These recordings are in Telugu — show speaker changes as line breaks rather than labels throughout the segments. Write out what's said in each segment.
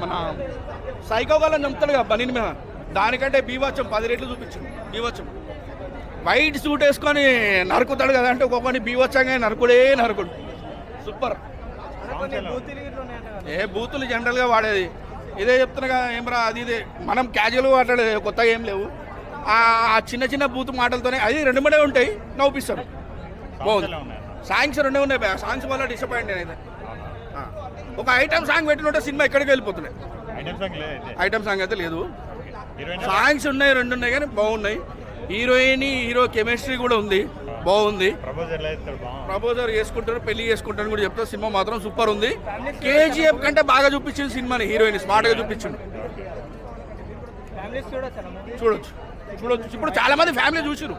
మన సైకో వాళ్ళని చంపుతాడు కదా బనీని మీద దానికంటే బీవచ్చం పది రెట్లు చూపించింది బీవచ్చం. వైట్ సూట్ వేసుకొని నరుకుతాడు కదా అంటే ఒక్కొక్కని బీవచ్చంగా నరుకుడే నరుకుడు. సూపర్. ఏ బూతులు జనరల్గా వాడేది. ఇదే చెప్తున్నా ఏమరా అది ఇదే. మనం క్యాజువల్ మాట్లాడేది కొత్తగా ఏం లేవు. ఆ చిన్న చిన్న బూత్ మాటలతోనే అది రెండు మూడే ఉంటాయి నవ్వుపిస్తారు. బాగుంది. సాంగ్స్ రెండే ఉన్నాయి సాంగ్స్ వల్ల డిసప్పాయింట్ ఆ. ఒక ఐటమ్ సాంగ్ పెట్టినట్టే సినిమా ఎక్కడికి వెళ్ళిపోతున్నాయి.
ఐటమ్ సాంగ్ అయితే.
లేదు. సాంగ్స్ ఉన్నాయి రెండు ఉన్నాయి కానీ బాగున్నాయి. హీరోయిన్ హీరో కెమిస్ట్రీ కూడా ఉంది. బాగుంది. ప్రపోజర్ చేసుకుంటారు పెళ్ళి చేసుకుంటారు కూడా చెప్తా సినిమా మాత్రం సూపర్ ఉంది. కేజీఎఫ్ కంటే బాగా చూపించింది సినిమాని హీరోయిన్ స్మార్ట్గా చూపించింది చూడొచ్చు చూడొచ్చు. ఇప్పుడు చాలా మంది ఫ్యామిలీ చూసిరు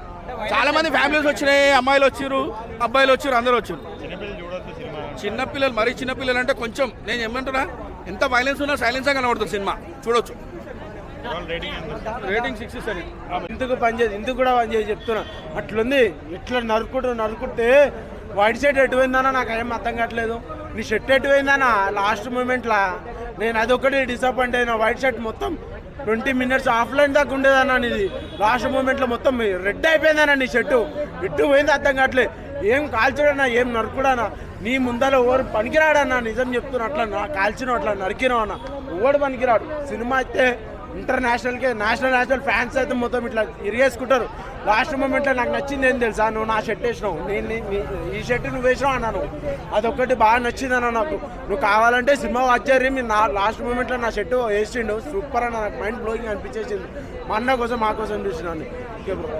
చాలా మంది ఫ్యామిలీస్ వచ్చినాయి అమ్మాయిలు వచ్చిరు అబ్బాయిలు వచ్చిరు అందరూ వచ్చిరు
చిన్నపిల్లలు
మరీ చిన్నపిల్లలు అంటే కొంచెం నేను ఏమంటున్నా ఎంత వైలెన్స్ ఉన్నా సైలెన్స్గా కనబడుతుంది సినిమా. చూడొచ్చు.
రేటింగ్
సిక్స్ సరే
ఇందుకు పనిచేసి ఇందుకు కూడా పనిచేసి చెప్తున్నా. అట్లుంది ఎట్లా నరుకుంటూ నరుకుంటే వైట్ షర్ట్ ఎటు పోయిందన్నా నాకు ఏం అర్థం కావట్లేదు. నీ షర్ట్ ఎటు పోయిందన్నా లాస్ట్ మూమెంట్లా నేను అదొకటి డిసప్పాయింట్ అయినా వైట్ షర్ట్ మొత్తం ట్వంటీ మినిట్స్ ఆఫ్లైన్ దాకా ఉండేదన్నా నీది. లాస్ట్ మూమెంట్లో మొత్తం రెడ్ అయిపోయిందన్నా నీ షర్టు ఎటు పోయింది అర్థం కావట్లేదు. ఏం కాల్చడన్నా ఏం నరుకుడానా నీ ముందర ఎవరు పనికిరాడన్నా నిజం చెప్తున్నా అట్లా నా కాల్చిన అట్లా నరికినావు అన్న ఎవడు పనికిరాడు. సినిమా అయితే ఇంటర్నేషనల్కే నేషనల్ నేషనల్ ఫ్యాన్స్ అయితే మొత్తం ఇట్లా ఇరిగేసుకుంటారు. లాస్ట్ మూమెంట్లో నాకు నచ్చింది ఏం తెలుసా? నువ్వు నా షర్ట్ వేసినావు. నేను ఈ షర్ట్ నువ్వు వేసినావు అన్నాను అదొక్కటి బాగా నచ్చింది అన్న నాకు. నువ్వు కావాలంటే సినిమా వచ్చారు మీరు నా లాస్ట్ మూమెంట్లో నా షర్ట్ వేసిండు. సూపర్ అన్న నాకు. మైండ్ బ్లోయింగ్ అనిపించేసింది. మా అన్న కోసం మా కోసం చూసినాను. Okay bro